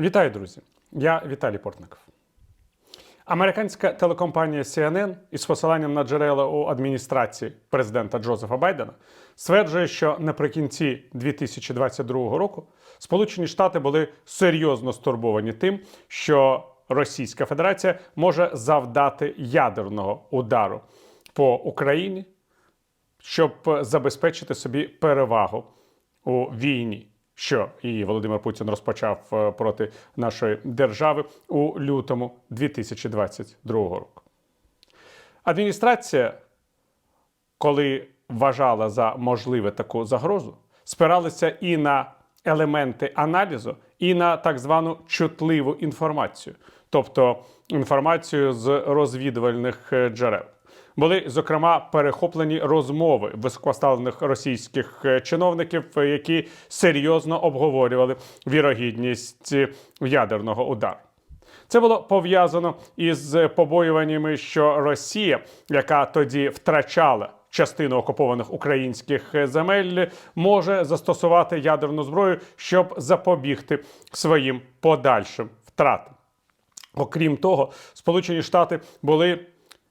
Вітаю, друзі! Я Віталій Портников. Американська телекомпанія CNN із посиланням на джерела у адміністрації президента Джозефа Байдена стверджує, що наприкінці 2022 року Сполучені Штати були серйозно стурбовані тим, що Російська Федерація може завдати ядерного удару по Україні, щоб забезпечити собі перевагу у війні, що і Володимир Путін розпочав е, проти нашої держави у лютому 2022 року. Адміністрація, коли вважала за можливе таку загрозу, спиралася і на елементи аналізу, і на так звану чутливу інформацію, тобто інформацію з розвідувальних е, джерел. Були зокрема перехоплені розмови високопоставлених російських е, чиновників, е, які серйозно обговорювали вірогідність е, ядерного удару. Це було пов'язано із побоюваннями, що Росія, яка тоді втрачала частину окупованих українських земель, може застосувати ядерну зброю, щоб запобігти своїм подальшим втратам. Окрім того, Сполучені Штати були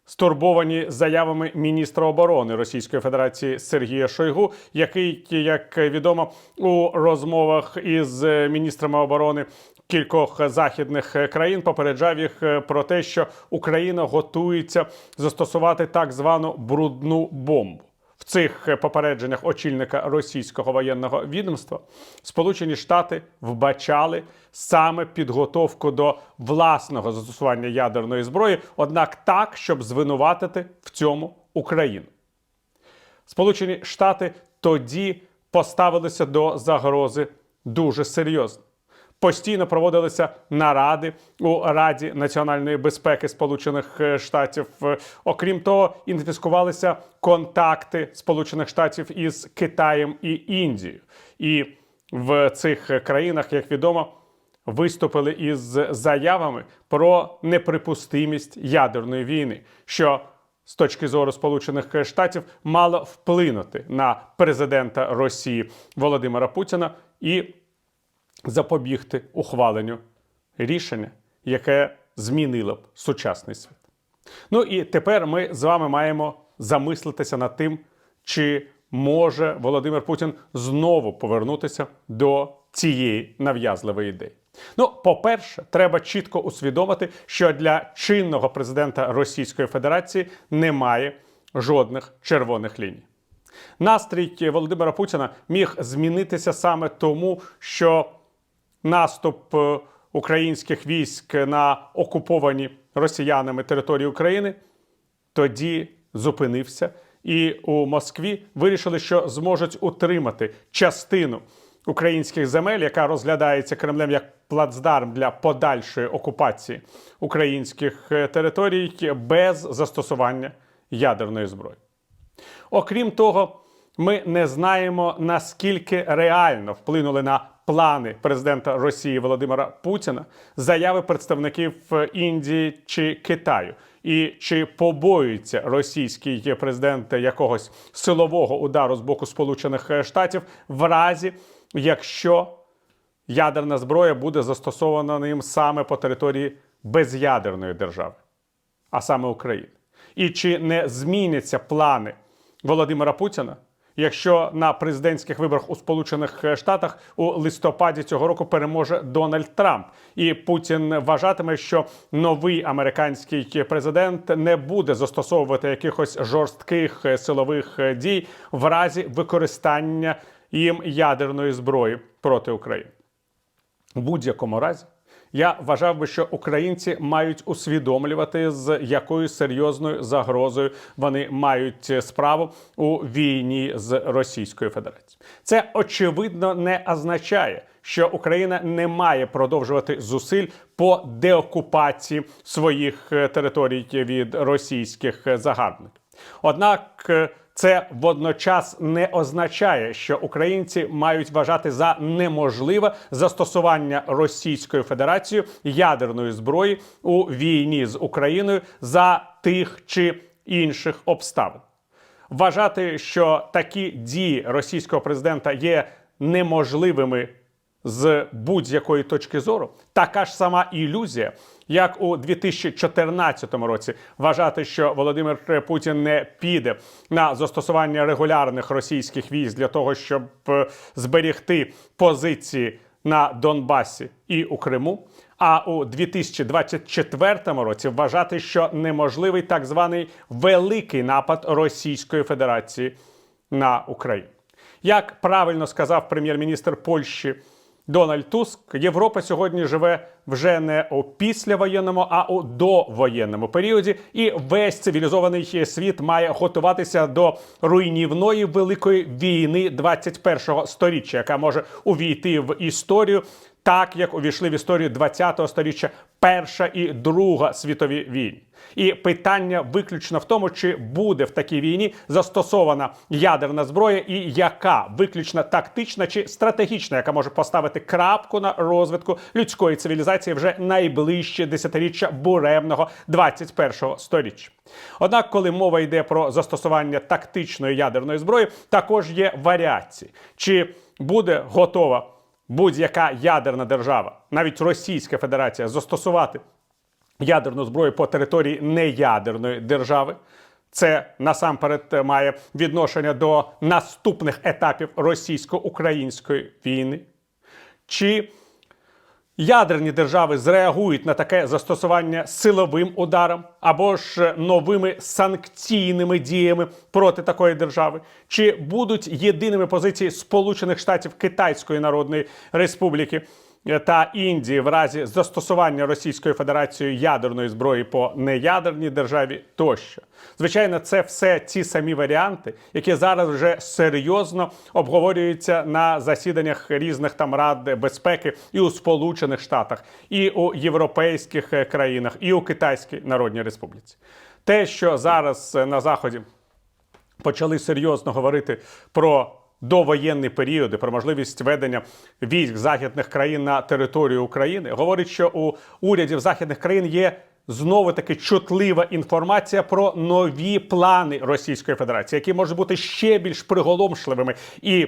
стурбовані заявами міністра оборони Російської Федерації Сергія Шойгу, який, як відомо, у розмовах із міністрами оборони кількох західних країн попереджав їх про те, що Україна готується застосувати так звану брудну бомбу. В цих попередженнях очільника російського воєнного відомства Сполучені Штати вбачали саме підготовку до власного застосування ядерної зброї, однак так, щоб звинуватити в цьому Україну. Сполучені Штати тоді поставилися до загрози дуже серйозно. Постійно проводилися наради у Раді національної безпеки Сполучених е, Штатів. Е, Окрім того, інтенсифікувалися контакти Сполучених Штатів із Китаєм і Індією. І в цих країнах, як відомо, виступили із заявами про неприпустимість ядерної війни, що з точки зору Сполучених Штатів мало вплинути на президента Росії Володимира Путіна і запобігти ухваленню рішення, яке змінило б сучасний світ. Ну і тепер ми з вами маємо замислитися над тим, чи може Володимир Путін знову повернутися до цієї нав'язливої ідеї. Ну, по-перше, треба чітко усвідомити, що для чинного президента Російської Федерації немає жодних червоних ліній. Настрій Володимира Путіна міг змінитися саме тому, що наступ е, українських військ на окуповані росіянами території України тоді зупинився, і у Москві вирішили, що зможуть утримати частину українських земель, яка розглядається Кремлем як плацдарм для подальшої окупації українських е, територій без застосування ядерної зброї. Окрім того, ми не знаємо наскільки реально вплинули на плани президента Росії Володимира Путіна заяви представників Індії чи Китаю. І чи побоюється російський президент якогось силового удару з боку Сполучених Штатів в разі, якщо ядерна зброя буде застосована ним саме по території безядерної держави, а саме України? І чи не зміняться плани Володимира Путіна? Якщо на президентських виборах у Сполучених Штатах у листопаді цього року переможе Дональд Трамп, і Путін вважатиме, що новий американський президент не буде застосовувати якихось жорстких силових дій в разі використання їм ядерної зброї проти України, у будь-якому разі. Я вважав би, що українці мають усвідомлювати, з якою серйозною загрозою вони мають справу у війні з Російською Федерацією. Це очевидно не означає, що Україна не має продовжувати зусиль по деокупації своїх е, територій від російських загарбників. Однак е, це водночас не означає, що українці мають вважати за неможливе застосування Російською Федерацією ядерної зброї у війні з Україною за тих чи інших обставин. Вважати, що такі дії російського президента є неможливими з будь-якої точки зору така ж сама ілюзія, як у 2014 році вважати, що Володимир Путін не піде на застосування регулярних російських військ для того, щоб е, зберігти позиції на Донбасі і у Криму. А у 2024 році вважати, що неможливий так званий великий напад Російської Федерації на Україну. Як правильно сказав прем'єр-міністр Польщі Дональд Туск, Європа сьогодні живе вже не у післявоєнному, а у довоєнному періоді, і весь цивілізований світ має готуватися до руйнівної великої війни 21-го сторіччя, яка може увійти в історію. Так як увійшли в історію 20-го сторіччя Перша і Друга світові війни. І питання виключно в тому, чи буде в такій війні застосована ядерна зброя, і яка виключно тактична чи стратегічна, яка може поставити крапку на розвитку людської цивілізації вже найближче десятиріччя буремного 21-го сторіччя. Однак, коли мова йде про застосування тактичної ядерної зброї, також є варіації, чи буде готова будь-яка ядерна держава, навіть Російська Федерація, застосувати ядерну зброю по території неядерної держави. Це насамперед має відношення до наступних етапів російсько-української війни. Чи ядерні держави зреагують на таке застосування силовим ударом або ж новими санкційними діями проти такої держави? Чи будуть єдиними позиції Сполучених Штатів Китайської Народної Республіки? Та Індії в разі застосування Російською Федерацією ядерної зброї по неядерній державі тощо. Звичайно, це все ті самі варіанти, які зараз вже серйозно обговорюються на засіданнях різних там рад безпеки і у Сполучених Штатах, і у європейських е, країнах, і у Китайській Народній Республіці. Те, що зараз е, на заході почали серйозно говорити про довоєнний період і про можливість ведення військ західних країн на територію України, говорить, що у урядів західних країн є знову таки чутлива інформація про нові плани Російської Федерації, які можуть бути ще більш приголомшливими і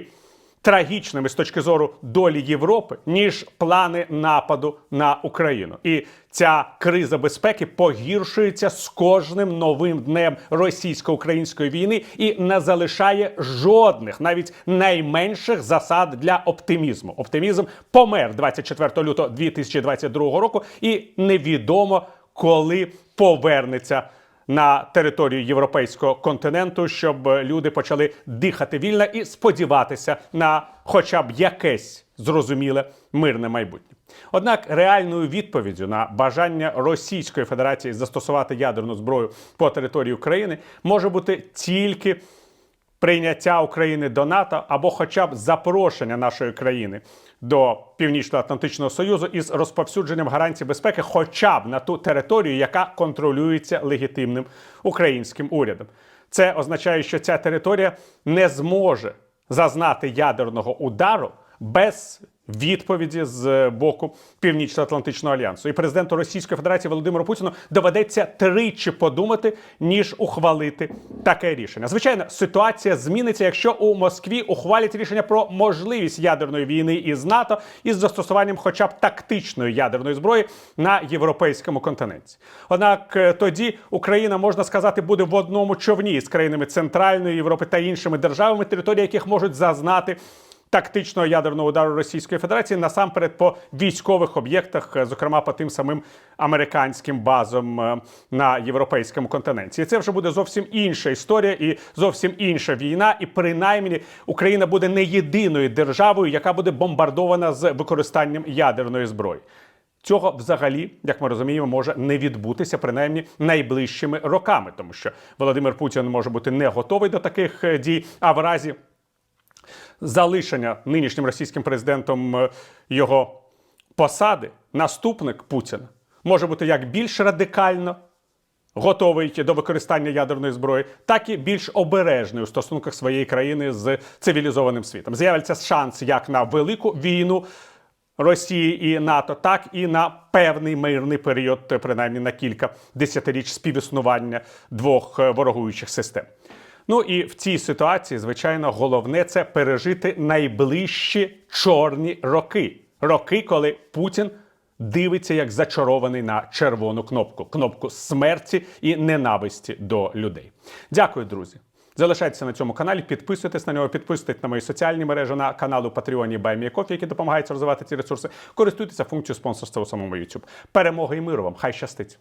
трагічними з точки зору долі Європи, ніж плани нападу на Україну. І ця криза безпеки погіршується з кожним новим днем російсько-української війни і не залишає жодних, навіть найменших засад для оптимізму. Оптимізм помер 24 лютого 2022 року, і невідомо коли повернеться на територію європейського континенту, щоб люди почали дихати вільно і сподіватися на хоча б якесь зрозуміле мирне майбутнє. Однак реальною відповіддю на бажання Російської Федерації застосувати ядерну зброю по території України може бути тільки прийняття України до НАТО або, хоча б запрошення нашої країни до Північно-Атлантичного Союзу із розповсюдженням гарантій безпеки, хоча б на ту територію, яка контролюється легітимним українським урядом. Це означає, що ця територія не зможе зазнати ядерного удару без відповіді з боку Північно-Атлантичного альянсу. І президенту Російської Федерації Володимиру Путіну доведеться тричі подумати, ніж ухвалити таке рішення. Звичайно, ситуація зміниться, якщо у Москві ухвалять рішення про можливість ядерної війни із НАТО із застосуванням, хоча б тактичної ядерної зброї на європейському континенті. Однак е, тоді Україна можна сказати буде в одному човні з країнами Центральної Європи та іншими державами, території яких можуть зазнати тактичного ядерного удару Російської Федерації насамперед по військових об'єктах, е, зокрема по тим самим американським базам е, на європейському континенті. І це вже буде зовсім інша історія і зовсім інша війна. І принаймні Україна буде не єдиною державою, яка буде бомбардована з використанням ядерної зброї. Цього взагалі, як ми розуміємо, може не відбутися принаймні найближчими роками, тому що Володимир Путін може бути не готовий до таких е, дій, а в разі залишення нинішнім російським президентом е, його посади, наступник Путіна може бути як більш радикально готовий до використання ядерної зброї, так і більш обережний у стосунках своєї країни з цивілізованим світом. З'явиться шанс як на велику війну. Росії і НАТО, так і на певний мирний період, принаймні на кілька десятиріч співіснування двох е, ворогуючих систем. Ну і в цій ситуації, звичайно, головне це пережити найближчі чорні роки. Роки, коли Путін дивиться як зачарований на червону кнопку кнопку смерті і ненависті до людей. Дякую, друзі. Залишайтеся на цьому каналі, підписуйтесь на нього, підписуйтесь на мої соціальні мережі, на канал у Патреоні BuyMeACoffee, які допомагають розвивати ці ресурси. Користуйтеся функцією спонсорства у самому YouTube. Перемоги і миру вам! Хай щастить!